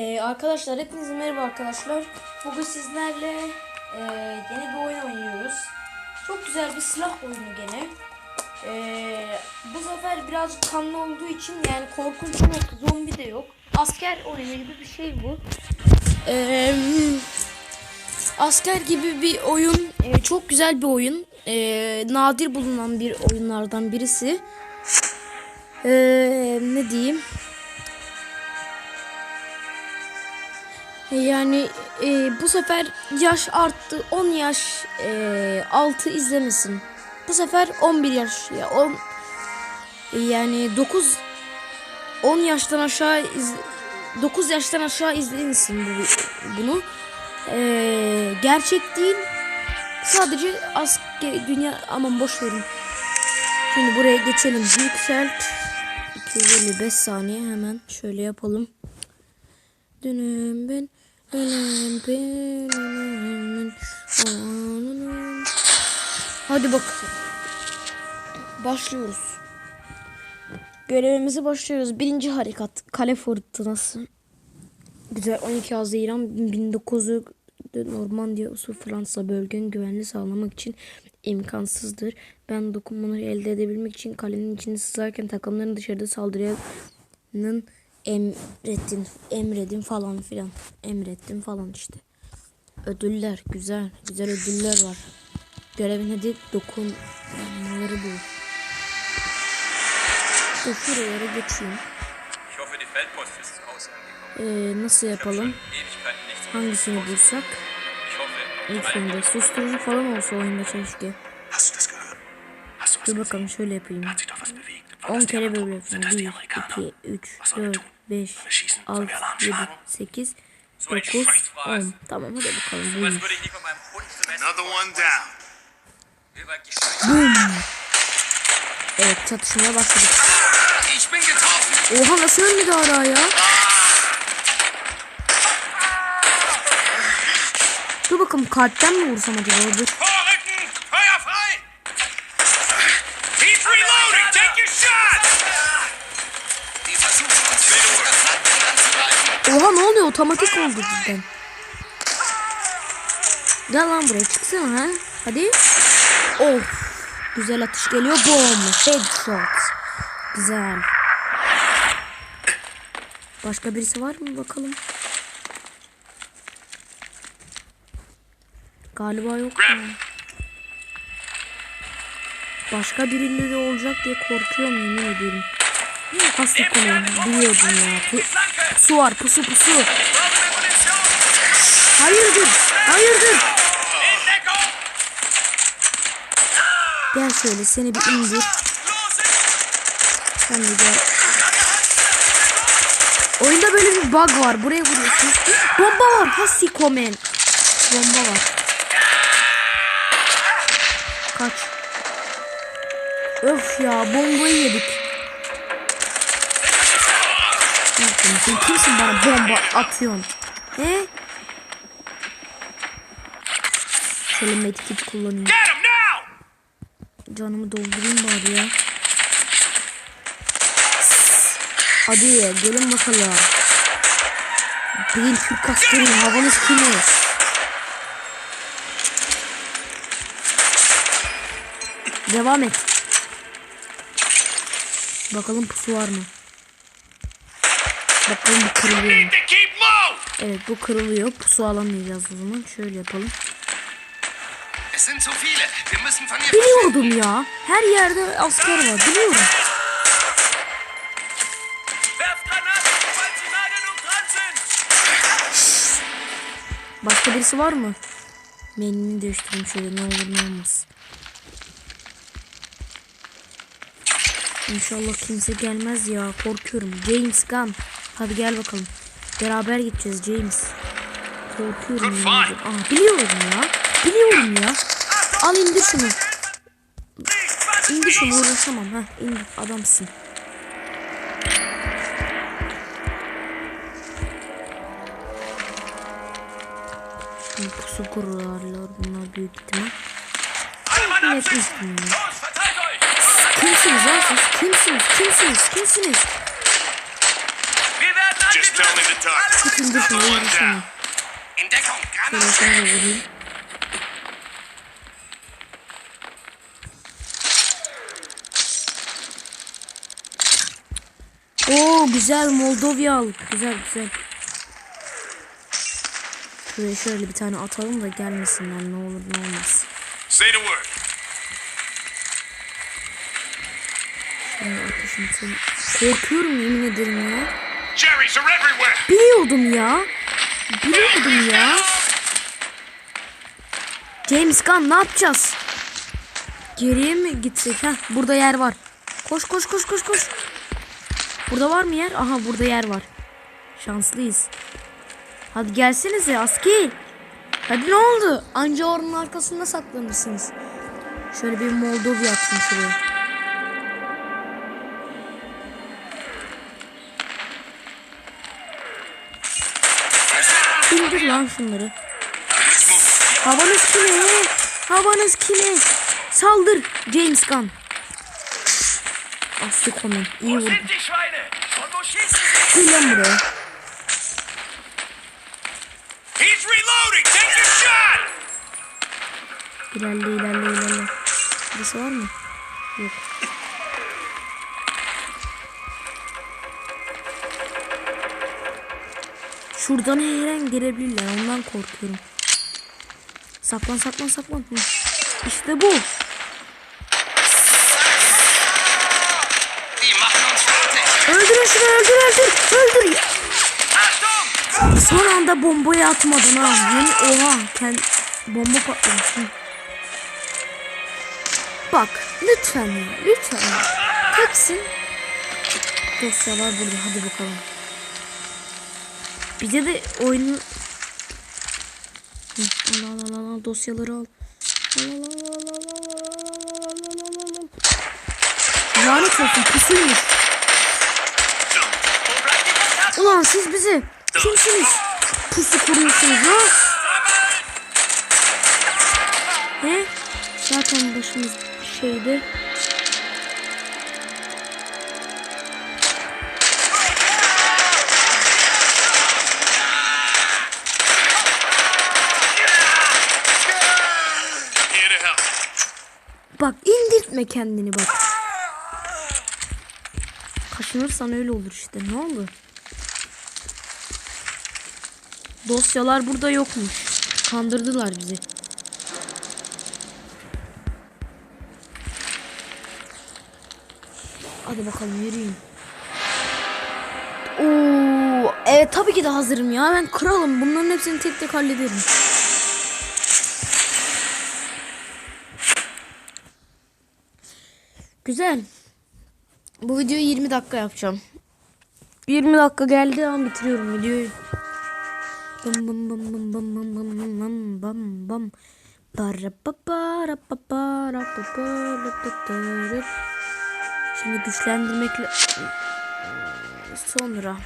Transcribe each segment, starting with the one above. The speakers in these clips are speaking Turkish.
Ee, arkadaşlar hepinize merhaba arkadaşlar. Bugün sizlerle e, yeni bir oyun oynuyoruz. Çok güzel bir silah oyunu gene. Ee, bu sefer biraz kanlı olduğu için yani korkunç yok, zombi de yok. Asker oyunu gibi bir şey bu. Ee, asker gibi bir oyun. Ee, çok güzel bir oyun. Ee, nadir bulunan bir oyunlardan birisi. Ee, ne diyeyim? Yani e, bu sefer yaş arttı. 10 yaş e, altı izlemesin. Bu sefer 11 yaş ya 10 yani 9 10 yaştan aşağı iz, 9 yaştan aşağı izlensin bu bunu. E, gerçek değil. Sadece asker dünya aman boş verin. Şimdi buraya geçelim. Yükselt. 255 saniye hemen şöyle yapalım. Dönüm ben Hadi bakalım. Başlıyoruz. Görevimizi başlıyoruz. Birinci harekat. Kale fırtınası. Güzel 12 Haziran 1900'ü Normandiya usul Fransa bölgenin güvenliğini sağlamak için imkansızdır. Ben dokunmaları elde edebilmek için kalenin içinde sızarken takımların dışarıda saldırının emrettin, emredin falan filan. Emrettim falan işte. Ödüller güzel, güzel ödüller var. Görevin hadi dokunmaları bu. Dur geçeyim. Ee, nasıl yapalım? Hangisini bulsak? Ich hoffe, İlk sonunda susturucu falan olsa oyunda keşke. Dur bakalım şöyle yapayım. Hat sich doch was bewegt. War 10 das die kere die 1, Amerikaner? 2, 3, Was sollen wir 4, tun? 5, Sollen wir schießen? 6, Sollen wir Alarm 7, schlagen? 8, So ein 9, Scheiß war es. 10. Tamam hadi bakalım. Über gescheit. Evet çatışmaya başladık. Oha nasıl ölmedi hala ya? Dur bakalım kalpten mi vursam acaba? Dur. Oha ne oluyor? Otomatik oldu cidden. Gel lan buraya çıksana ha. Hadi. Of. Güzel atış geliyor. Boom. Headshot. Güzel. Başka birisi var mı bakalım. Galiba yok mu? Başka birileri olacak diye korkuyorum yemin ediyorum. Hasta konu. Biliyordum ya. Pu-! Pusu var pusu pusu. Hayırdır? Hayırdır? Gel şöyle seni bir indir. Sen de gel. Oyunda böyle bir bug var. Buraya vuruyorsun. Bomba var. Hasikomen. Bomba var. Kaç. Öf ya bombayı yedik. Yapıyorsun? Sen kimsin bana bomba atıyorsun? He? Şöyle medkit kullanayım. Canımı doldurayım bari ya. Hadi gelin bakalım. Değil Türk askeri havanız kimiz? Devam et. Bakalım pusu var mı? Bakalım bu kırılıyor mu? Evet bu kırılıyor. Pusu alamayacağız o zaman. Şöyle yapalım. Biliyordum ya. Her yerde asker var. Biliyorum. Başka birisi var mı? Menümü değiştireyim şöyle ne olur ne olmaz. İnşallah kimse gelmez ya korkuyorum. James Gunn. Hadi gel bakalım. Beraber gideceğiz James. Korkuyorum. Ya. Aa, biliyorum ya. Biliyorum ya. Al indir şunu. İndir şunu uğraşamam. Heh indir adamsın. Pusu kurarlar bunlar büyük ihtimal. Euch! Kimsiniz lan siz? Kimsiniz? Kimsiniz? Kimsiniz? Werden Just tell me the target. Dışına One down. In Deckung. Vurayım. Oo güzel Moldovya al. Güzel güzel. Şuraya şöyle bir tane atalım da gelmesinler ne olur ne olmaz. Say the word. Şimdi sen... Korkuyorum yemin ederim ya. Biliyordum ya. Biliyordum ya. James Gunn ne yapacağız? Geriye mi gitsek? Heh, burada yer var. Koş koş koş koş koş. Burada var mı yer? Aha burada yer var. Şanslıyız. Hadi gelsenize asker. Hadi ne oldu? Anca oranın arkasında saklanırsınız. Şöyle bir Moldova attım şuraya. lan şunları. Havanız kime? Havanız kime? Saldır James Gunn. Aslı konum. İyi vurdu. Gel lan buraya. İlerle ilerle ilerle. Birisi var mı? Yok. Şuradan her an gelebilirler. Ondan korkuyorum. Saklan saklan saklan. İşte bu. Öldürün şunu öldür öldür. Öldür. Son anda bombayı atmadın ha. Yemin oha. Kend... Bomba patlamış. Bak lütfen ya lütfen. Kaçsın. Dosyalar burada hadi bakalım. Bize de oyunu al al al al dosyaları al. Al al al al al al al al. Lanet olsun küsülmüş. Ulan siz bizi kimsiniz? Pusu kuruyorsunuz ha? He? Zaten başımız şeydi. İndirtme kendini bak. Kaşınırsan öyle olur işte ne oldu? Dosyalar burada yokmuş. Kandırdılar bizi. Hadi bakalım yürüyün. Oo, evet tabii ki de hazırım ya. Ben kralım. Bunların hepsini tek tek hallederim. Güzel. Bu videoyu 20 dakika yapacağım. 20 dakika geldi an bitiriyorum videoyu. Bam bam bam bam bam bam bam bam bam bam. Para pa para pa para pa para pa para. Şimdi güçlendirmekle sonra.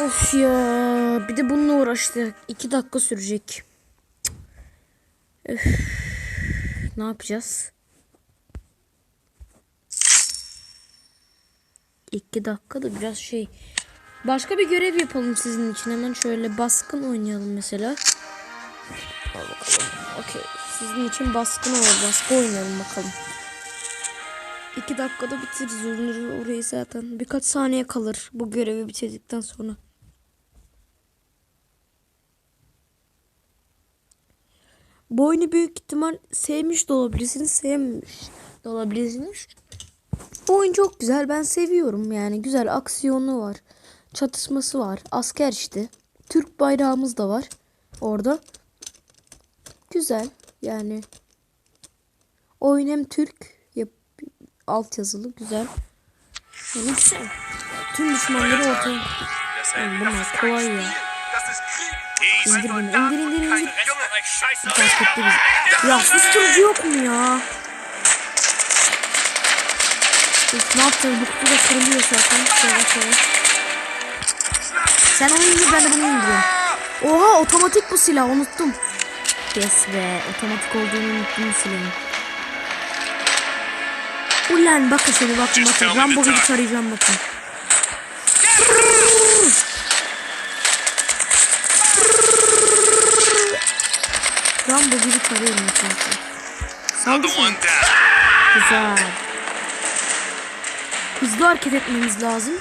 Of ya bir de bununla uğraştık. 2 dakika sürecek. Öf. Ne yapacağız? İki dakika da biraz şey. Başka bir görev yapalım sizin için. Hemen şöyle baskın oynayalım mesela. Okey. Sizin için baskın olur. Baskı oynayalım bakalım. İki dakikada bitiririz orayı zaten. Birkaç saniye kalır bu görevi bitirdikten sonra. Bu oyunu büyük ihtimal sevmiş de olabilirsiniz, sevmemiş de olabilirsiniz. Bu oyun çok güzel. Ben seviyorum yani. Güzel aksiyonu var. Çatışması var. Asker işte. Türk bayrağımız da var. Orada. Güzel. Yani. Oyun hem Türk yap alt yazılı. Güzel. Yani. Tüm düşmanları ortaya. Oğlum bunlar kolay ya. İndir bunu. İndir indir indir. Fark etti bizi. Yok mu ya? Ne yapacağız? Bu kutu da kırılıyor zaten. Şöyle şöyle. Sen onu indir ben de bunu indiriyorum. Oha otomatik bu silah unuttum. Yes be otomatik olduğunu unuttum silahın. Ulan bakın şöyle bakın bakın. Rambo gibi tarayacağım bakın. Rambo gibi tarıyorum çünkü. Down. Güzel. Hızlı hareket etmemiz lazım.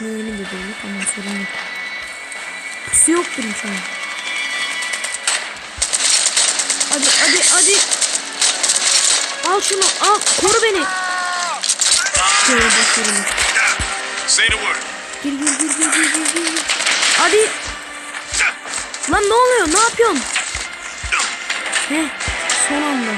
Elim de değil. Tamam sorun yok. Pusu yok benim şu an. Hadi hadi hadi. Al şunu al. Koru beni. Şöyle başarılı. Say the word. Gir gir gir gir gir gir gir. Hadi. Lan ne oluyor? Ne yapıyorsun? Heh. Son anda.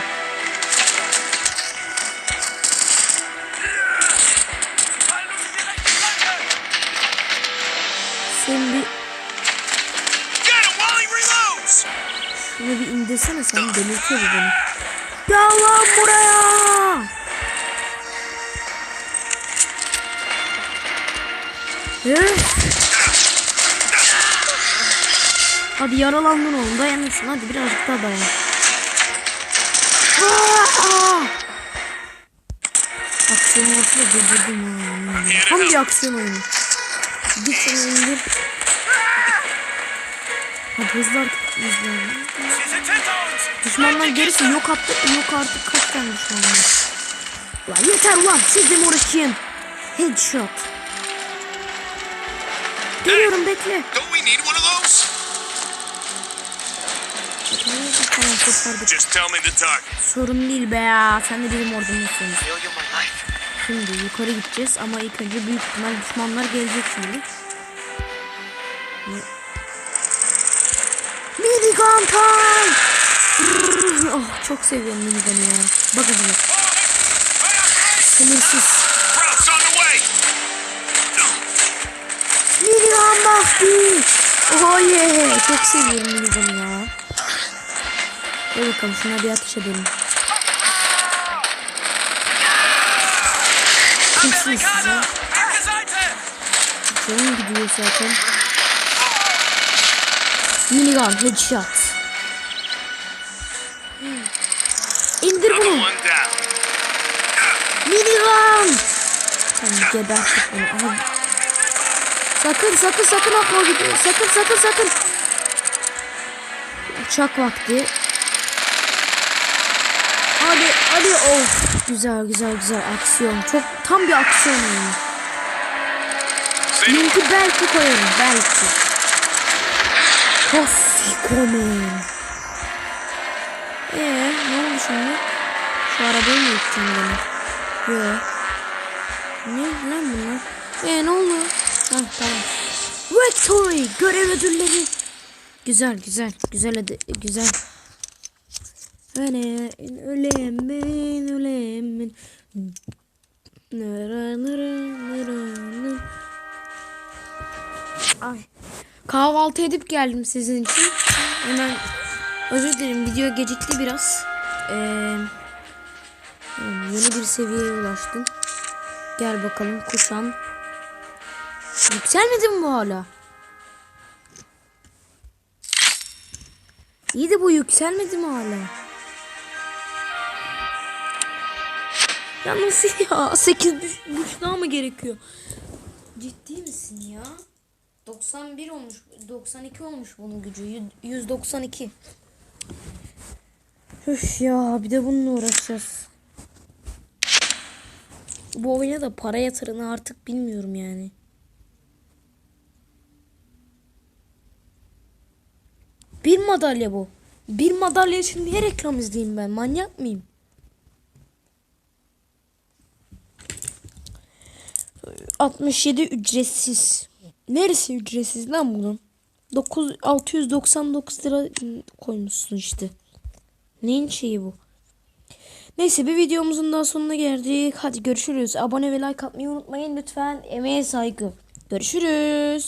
İndirsene sen delirtiyor beni. Gel lan buraya. Öf. Hadi yaralandın oğlum dayanırsın hadi birazcık daha dayan. Aksiyon olsa durdurdum. Tam bir aksiyon oyunu. Bir sene indir. Hadi hızlı hareket etmemiz lazım. She's a Titans. Düşmanlar gerisi yok attı. Yok artık kaç tane düşman var. Ulan yeter ulan sizle mi uğraşayım? Headshot. Geliyorum bekle. Just tell me the target. Sorun değil be ya. Sen de benim my life. Şimdi yukarı gideceğiz ama ilk önce büyük ihtimal düşmanlar gelecek şimdi. Minigun time! Oh, çok seviyorum minigun'u ya. Bakın şimdi. Sınırsız. Minigun bastı. Oh yeah. Çok seviyorum minigun'u ya. Hadi bakalım şuna bir ateş edelim. Kimsiniz siz ya? Linke Seite. Canım gidiyor zaten. Minigun headshot. İndir bunu. Minigun. Sen gebertik bunu. Aha. Sakın sakın sakın atma gidiyor. Sakın sakın sakın. Uçak vakti. Hadi hadi of. Güzel güzel güzel aksiyon. Çok tam bir aksiyon. Linki belki koyarım belki. Tossikomen. Eee ne oldu şimdi? Şu arabayı mı yıktın beni? Yok. Ne lan bunlar? Eee ne oldu? Hah tamam. Victory görev ödülleri. Güzel güzel güzel güzel. Öyle öleyim ben. Nara nara nara nara. Ay. Kahvaltı edip geldim sizin için. Hemen özür dilerim video gecikti biraz. Ee, yeni bir seviyeye ulaştım. Gel bakalım kuşam. Yükselmedi mi hala? İyi de bu yükselmedi mi hala? Ya nasıl ya? 8 düş, düş daha mı gerekiyor? Ciddi misin ya? 91 olmuş, 92 olmuş bunun gücü. Yü- 192. Üf ya bir de bununla uğraşacağız. Bu oyuna da para yatırını artık bilmiyorum yani. Bir madalya bu. Bir madalya için niye reklam izleyeyim ben? Manyak mıyım? ...67 ücretsiz. Neresi ücretsiz lan bunun? 9 699 lira koymuşsun işte. Neyin şeyi bu? Neyse bir videomuzun daha sonuna geldik. Hadi görüşürüz. Abone ve like atmayı unutmayın lütfen. Emeğe saygı. Görüşürüz.